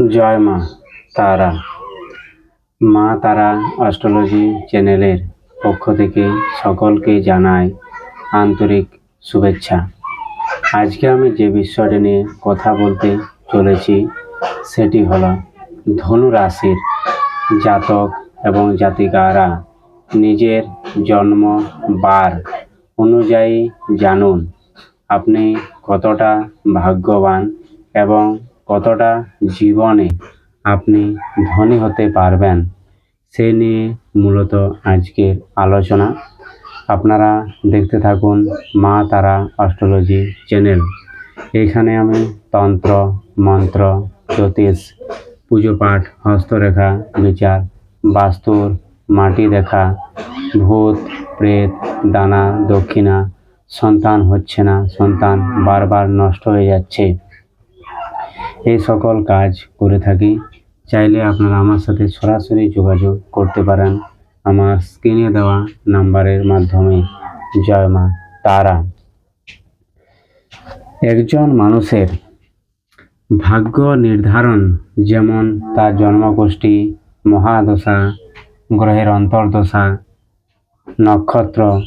জয় মা তারা। মা তারা অস্ট্রোলজি চ্যানেলের পক্ষ থেকে সকলকে জানাই আন্তরিক শুভেচ্ছা। আজকে আমি যে বিষয়টি নিয়ে কথা বলতে চলেছি, সেটি হলো ধনু রাশির জাতক এবং জাতিকারা নিজের জন্ম বার অনুযায়ী জানুন। আপনি কতটা ভাগ্যবান এবং কতটা জীবনে আপনি ধনী হতে পারবেন, সে নিয়ে মূলত আজকের আলোচনা। আপনারা দেখতে থাকুন মা তারা অস্ট্রোলজি চ্যানেল। এখানে আমি তন্ত্র, মন্ত্র, জ্যোতিষ পুজো পাঠ হস্তরেখা, বিচার, বাস্তুর, মাটি দেখা, ভূত, প্রেত, দানা, দক্ষিণা, সন্তান হচ্ছে না, সন্তান বারবার নষ্ট হয়ে যাচ্ছে। এই সকল কাজ করে থাকি। চাইলে আপনারা আমার সাথে সরাসরি যোগাযোগ করতে পারেন। আমার স্ক্রিনে দেওয়া নাম্বারের মাধ্যমে। জয় মা তারা। একজন মানুষের ভাগ্য নির্ধারণ যেমন তার জন্মগোষ্ঠী, মহাদশা, গ্রহের অন্তর্দশা, নক্ষত্র,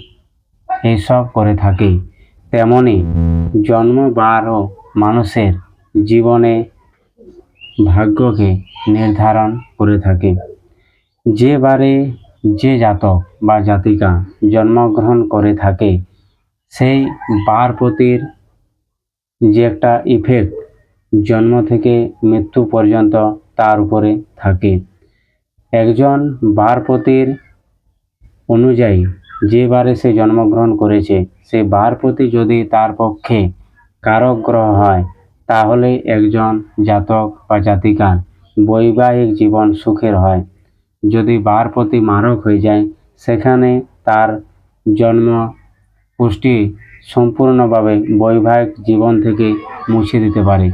এইসব করে থাকি। তেমনি জন্মবারও মানুষের জীবনে ভাগ্যকে নির্ধারণ করে থাকে। যে বারে যে জাতক বা জাতিকা জন্মগ্রহণ করে থাকে, সেই বারপতির যে একটা ইফেক্ট জন্ম থেকে মৃত্যু পর্যন্ত তার উপরে থাকে। একজন বার বারপতির অনুযায়ী যে বারে সে জন্মগ্রহণ করেছে, সে বারপতি যদি তার পক্ষে কারক গ্রহ হয় তাহলে একজন জাতক বা জাতিকার বৈবাহিক জীবন সুখের হয়। যদি বারপতি মারক হয়ে যায়, সেখানে তার জন্ম পুষ্টি সম্পূর্ণভাবে বৈবাহিক জীবন থেকে মুছে দিতে পারে।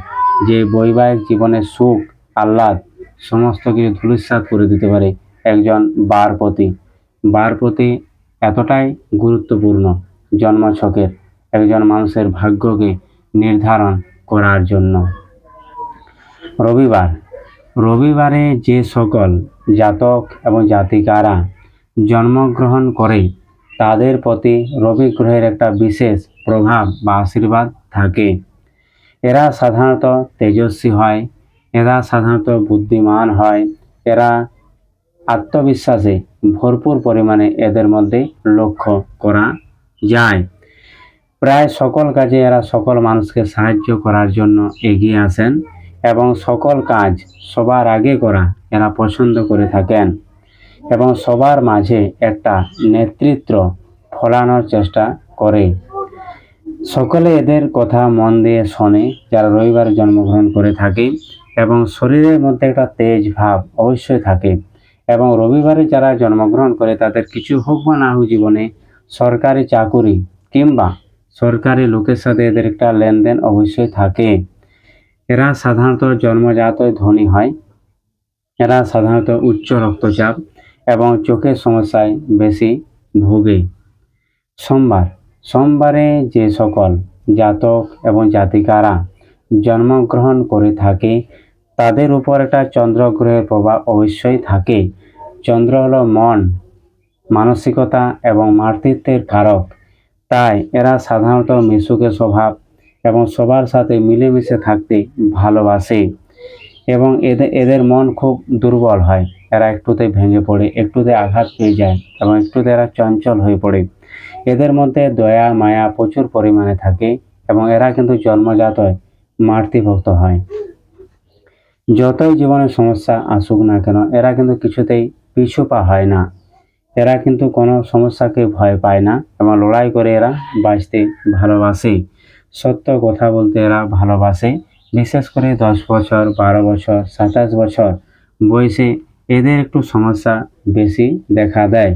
যে বৈবাহিক জীবনের সুখ, আহ্লাদ সমস্ত কিছু ধূলিসাৎ করে দিতে পারে একজন বারপতি বারপতি এতটাই গুরুত্বপূর্ণ জন্মছকের একজন মানুষের ভাগ্যকে নির্ধারণ করার জন্য। রবিবার। রবিবারে যে সকল জাতক এবং জাতিকারা জন্মগ্রহণ করে, তাদের প্রতি রবি গ্রহের একটা বিশেষ প্রভাব বা আশীর্বাদ থাকে। এরা সাধারণত তেজস্বী হয়, এরা সাধারণত বুদ্ধিমান হয়, এরা আত্মবিশ্বাসে ভরপুর পরিমাণে এদের মধ্যে লক্ষ্য করা যায়। প্রায় সকল কাজে এরা সকল মানুষকে সাহায্য করার জন্য এগিয়ে আসেন এবং সকল কাজ সবার আগে করা এরা পছন্দ করে থাকেন এবং সবার মাঝে একটা নেতৃত্ব ফলানোর চেষ্টা করে। সকলে এদের কথা মন দিয়ে শোনে, যারা রবিবারে জন্মগ্রহণ করে থাকে এবং শরীরের মধ্যে একটা তেজ ভাব অবশ্যই থাকে এবং রবিবারে যারা জন্মগ্রহণ করে তাদের কিছু হোক বা না হোক জীবনে সরকারি চাকুরি কিংবা সরকারি লোকের সাথে এদের একটা লেনদেন অবশ্যই থাকে। এরা সাধারণত জন্মজাত ধনী হয়। এরা সাধারণত উচ্চ রক্তচাপ এবং চোখের সমস্যায় বেশি ভোগে। সোমবার, সোমবারে যে সকল জাতক এবং জাতিকারা জন্মগ্রহণ করে থাকে, তাদের উপর একটা চন্দ্রগ্রহের প্রভাব অবশ্যই থাকে। চন্দ্র হলো মন, মানসিকতা এবং মাতৃত্বের কারক। তাই এরা সাধারণত মিশুকে স্বভাব এবং সবার সাথে মিলেমিশে থাকতে ভালোবাসে এবং এদের এদের মন খুব দুর্বল হয়। এরা একটুতে ভেঙে পড়ে, একটুতে আঘাত পেয়ে যায় এবং একটুতে এরা চঞ্চল হয়ে পড়ে। এদের মধ্যে দয়া, মায়া প্রচুর পরিমাণে থাকে এবং এরা কিন্তু জন্মজাত মাতৃভক্ত হয়। যতই জীবনে সমস্যা আসুক না কেন, এরা কিন্তু কিছুতেই পিছু পা হয় না। এরা কিন্তু কোনো সমস্যাকে ভয় পায় না। এবং লড়াই করে এরা বাঁচতে ভালোবাসে। সত্য কথা বলতে এরা ভালোবাসে। বিশেষ করে দশ বছর, বারো বছর, সাতাশ বছর বয়সে এদের একটু সমস্যা বেশি দেখা দেয়।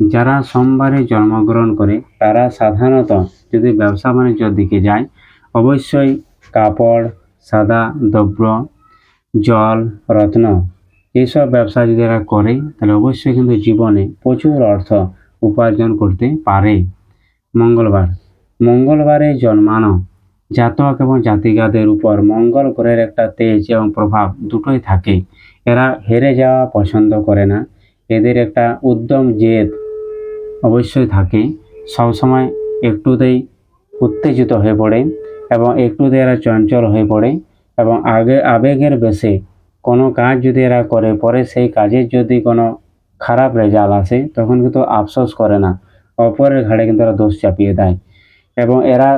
যারা সোমবারে জন্মগ্রহণ করে, তারা সাধারণত যদি ব্যবসা বাণিজ্যর দিকে যায়, অবশ্যই কাপড়, সাদা, দ্রব্য, জল, রত্ন এইসব ব্যবসা যদি এরা করে, তাহলে অবশ্যই কিন্তু জীবনে প্রচুর অর্থ উপার্জন করতে পারে। মঙ্গলবার। মঙ্গলবারে জন্মানো জাতক এবং জাতিকাদের উপর মঙ্গল গ্রহের একটা তেজ এবং প্রভাব দুটোই থাকে। এরা হেরে যাওয়া পছন্দ করে না। এদের একটা উদ্যম জেদ অবশ্যই থাকে। সবসময় একটুতেই উত্তেজিত হয়ে পড়ে এবং একটুতে এরা চঞ্চল হয়ে পড়ে এবং আগে আবেগের বেশে কোনো কাজ যদি এরা করে, পরে সেই কাজের যদি কোনো খারাপ রেজাল্ট আসে, তখন কিন্তু আফসোস করে না। অপরের ঘাড়ে কিন্তু এরা দোষ চাপিয়ে দেয়। এবং এরা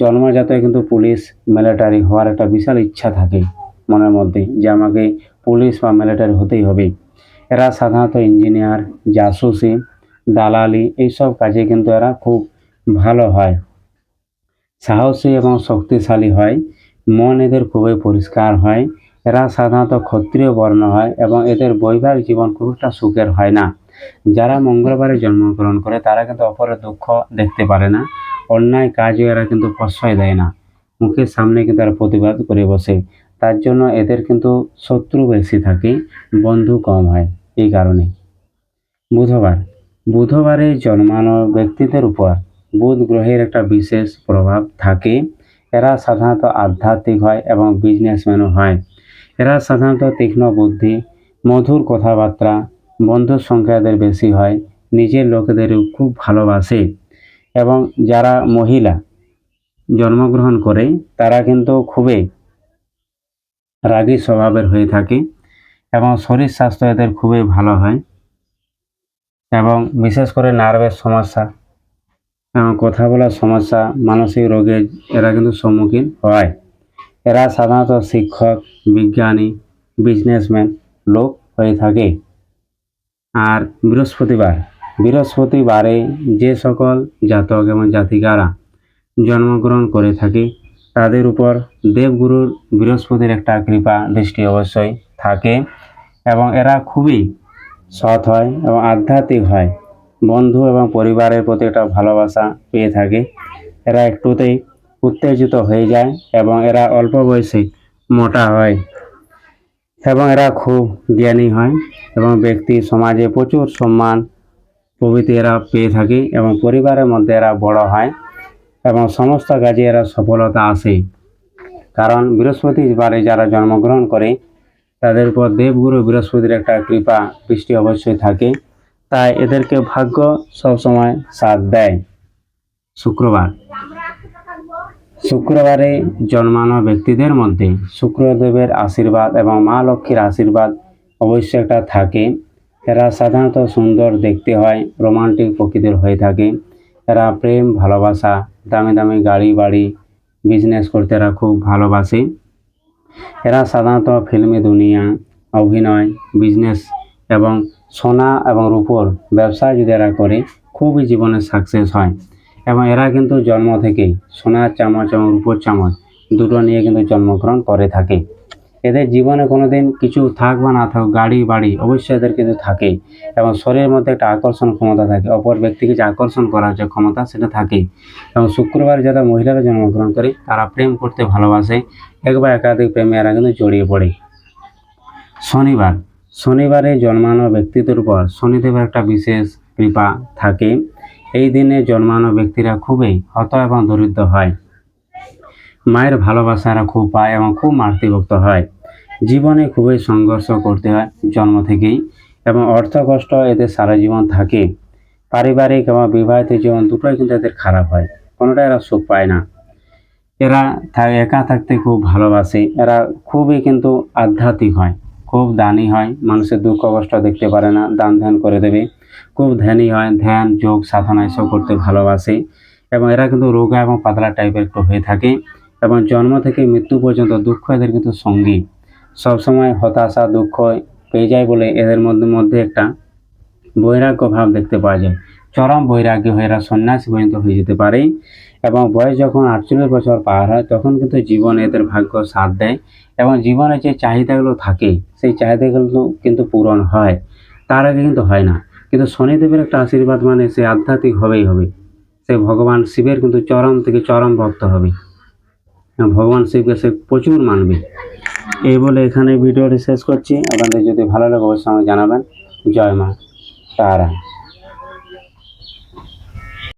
জন্মজাত কিন্তু পুলিশ মিলিটারি হওয়ার একটা বিশাল ইচ্ছা থাকে মনের মধ্যে যে আমাকে পুলিশ বা মিলিটারি হতেই হবে। এরা সাধারণত ইঞ্জিনিয়ার জাসুসি, দালালি এইসব কাজে কিন্তু এরা খুব ভালো হয়। সাহসী এবং শক্তিশালী হয়। মন এদের খুবই পরিষ্কার হয়। এরা সাধারণত ক্ষত্রিয় বর্ণ হয় এবং এদের বৈবাহিক জীবন খুব একটা সুখের হয় না। যারা মঙ্গলবারে জন্মগ্রহণ করে, তারা কিন্তু অপরের দুঃখ দেখতে পারে না। অন্যায় কাজও এরা কিন্তু প্রশ্রয় দেয় না। মুখের সামনে কিন্তু এরা প্রতিবাদ করে বসে। তার জন্য এদের কিন্তু শত্রু বেশি থাকে, বন্ধু কম হয় এই কারণে। বুধবার, বুধবারে জন্মানো ব্যক্তিদের উপর বুধ গ্রহের একটা বিশেষ প্রভাব থাকে। এরা সাধারণত আধ্যাত্মিক হয় এবং বিজনেসম্যানও হয়। এরা সাধারণত তীক্ষ্ণ বুদ্ধি, মধুর কথাবার্তা বন্ধুর সংখ্যা এদের বেশি হয়, নিজের লোকেদেরও খুব ভালোবাসে। এবং যারা মহিলা জন্মগ্রহণ করে, তারা কিন্তু খুবই রাগী স্বভাবের হয়ে থাকে এবং শরীর স্বাস্থ্য এদের খুবই ভালো হয়। এবং বিশেষ করে নার্ভের সমস্যা কথা বলার সমস্যা, মানসিক রোগের এরা কিন্তু সম্মুখীন হয়। এরা সাধারণত শিক্ষক, বিজ্ঞানী বিজনেসম্যান লোক হয়ে থাকে। আর বৃহস্পতিবার, বৃহস্পতিবারে যে সকল জাতক এবং জাতিকারা জন্মগ্রহণ করে থাকে, তাদের উপর দেবগুরুর বৃহস্পতির একটা কৃপা দৃষ্টি অবশ্যই থাকে এবং এরা খুবই সৎ হয় এবং আধ্যাত্মিক হয়। বন্ধু এবং পরিবারের প্রতি একটা ভালোবাসা পেয়ে থাকে। এরা একটুতেই উত্তেজিত হয়ে যায় এবং এরা অল্প বয়সে মোটা হয় এবং এরা খুব জ্ঞানী হয় এবং ব্যক্তি সমাজে প্রচুর সম্মান প্রভৃতি এরা পেয়ে থাকে এবং পরিবারের মধ্যে এরা বড় হয় এবং সমস্ত কাজে এরা সফলতা আসে। কারণ বৃহস্পতিবারে যারা জন্মগ্রহণ করে, তাদের উপর দেবগুরু বৃহস্পতির একটা কৃপা বৃষ্টি অবশ্যই থাকে। তাই এদেরকে ভাগ্য সবসময় সাথ দেয়। শুক্রবার। শুক্রবারে জন্মানো ব্যক্তিদের মধ্যে শুক্রদেবের আশীর্বাদ এবং মা লক্ষ্মীর আশীর্বাদ অবশ্যই একটা থাকে। এরা সাধারণত সুন্দর দেখতে হয়, রোমান্টিক প্রকৃতির হয়ে থাকে। এরা প্রেম, ভালোবাসা, দামি দামি গাড়ি বাড়ি বিজনেস করতে এরা খুব ভালোবাসে। এরা সাধারণত ফিল্মি দুনিয়া, অভিনয় বিজনেস এবং সোনা এবং রূপোর ব্যবসা যদি এরা করে, খুবই জীবনে সাকসেস হয়। এবং এরা কিন্তু জন্ম থেকেই সোনার চামচ এবং রূপোর চামচ দুটো নিয়ে কিন্তু জন্মগ্রহণ করে থাকে। এদের জীবনে কোনো দিন কিছু থাক বা না থাক গাড়ি, বাড়ি অবশ্যই এদের কিন্তু থাকে এবং শরীরের মধ্যে একটা আকর্ষণ ক্ষমতা থাকে। অপর ব্যক্তিকে যে আকর্ষণ করার যে ক্ষমতা সেটা থাকে এবং শুক্রবার যারা মহিলারা জন্মগ্রহণ করে তারা প্রেম করতে ভালোবাসে একবার একাধিক প্রেমে এরা কিন্তু জড়িয়ে পড়ে। শনিবার, শনিবারে জন্মানো ব্যক্তিদের উপর শনিদেবের একটা বিশেষ কৃপা থাকে। এই দিনে জন্মানো ব্যক্তিরা খুবই হত এবং দরিদ্র হয়। মায়ের ভালোবাসা এরা খুব পায় এবং খুব মাতৃভক্ত হয়। জীবনে খুবই সংঘর্ষ করতে হয় জন্ম থেকেই এবং অর্থ কষ্ট এদের সারা জীবন থাকে। পারিবারিক এবং বিবাহিত জীবন দুটোই কিন্তু এদের খারাপ হয় কোনোটা এরা সুখ পায় না। এরা একা থাকতে খুব ভালোবাসে, এরা খুবই কিন্তু আধ্যাত্মিক হয়। খুব দানি হয়, মানুষের দুঃখ কষ্ট দেখতে পারে না, দান ধ্যান করে দেবে। খুব ধ্যানী হয়, ধ্যান, যোগ, সাধনা এসব করতে ভালোবাসে। এবং এরা কিন্তু রোগা এবং পাতলা টাইপের একটু হয়ে থাকে। এবং জন্ম থেকে মৃত্যু পর্যন্ত দুঃখ এদের কিন্তু সঙ্গী। সবসময় হতাশা, দুঃখ পেয়ে যায় বলে এদের মধ্যে মধ্যে একটা বৈরাগ্য ভাব দেখতে পাওয়া যায়। চরম বৈরাগ্য হয়ে এরা সন্ন্যাসী পর্যন্ত হয়ে যেতে পারে। এবং বয়স যখন আটচল্লিশ বছর পার হয়, তখন কিন্তু জীবন এদের ভাগ্য সাথ দেয় এবং জীবনে যে চাহিদাগুলো থাকে, সেই চাহিদাগুলো কিন্তু পূরণ হয়। তার আগে কিন্তু হয় না। কিন্তু শনিদেবের একটা আশীর্বাদ মানে সে আধ্যাত্মিক হবেই হবে। সে ভগবান শিবের কিন্তু চরম থেকে চরম ভক্ত হবে। ভগবান শিবকে সে প্রচুর মানবে। এই বলে এখানে ভিডিওটি শেষ করছি। আপনাদের যদি ভালো লাগে, অবশ্যই আমাকে জানাবেন। জয় মা, তারা।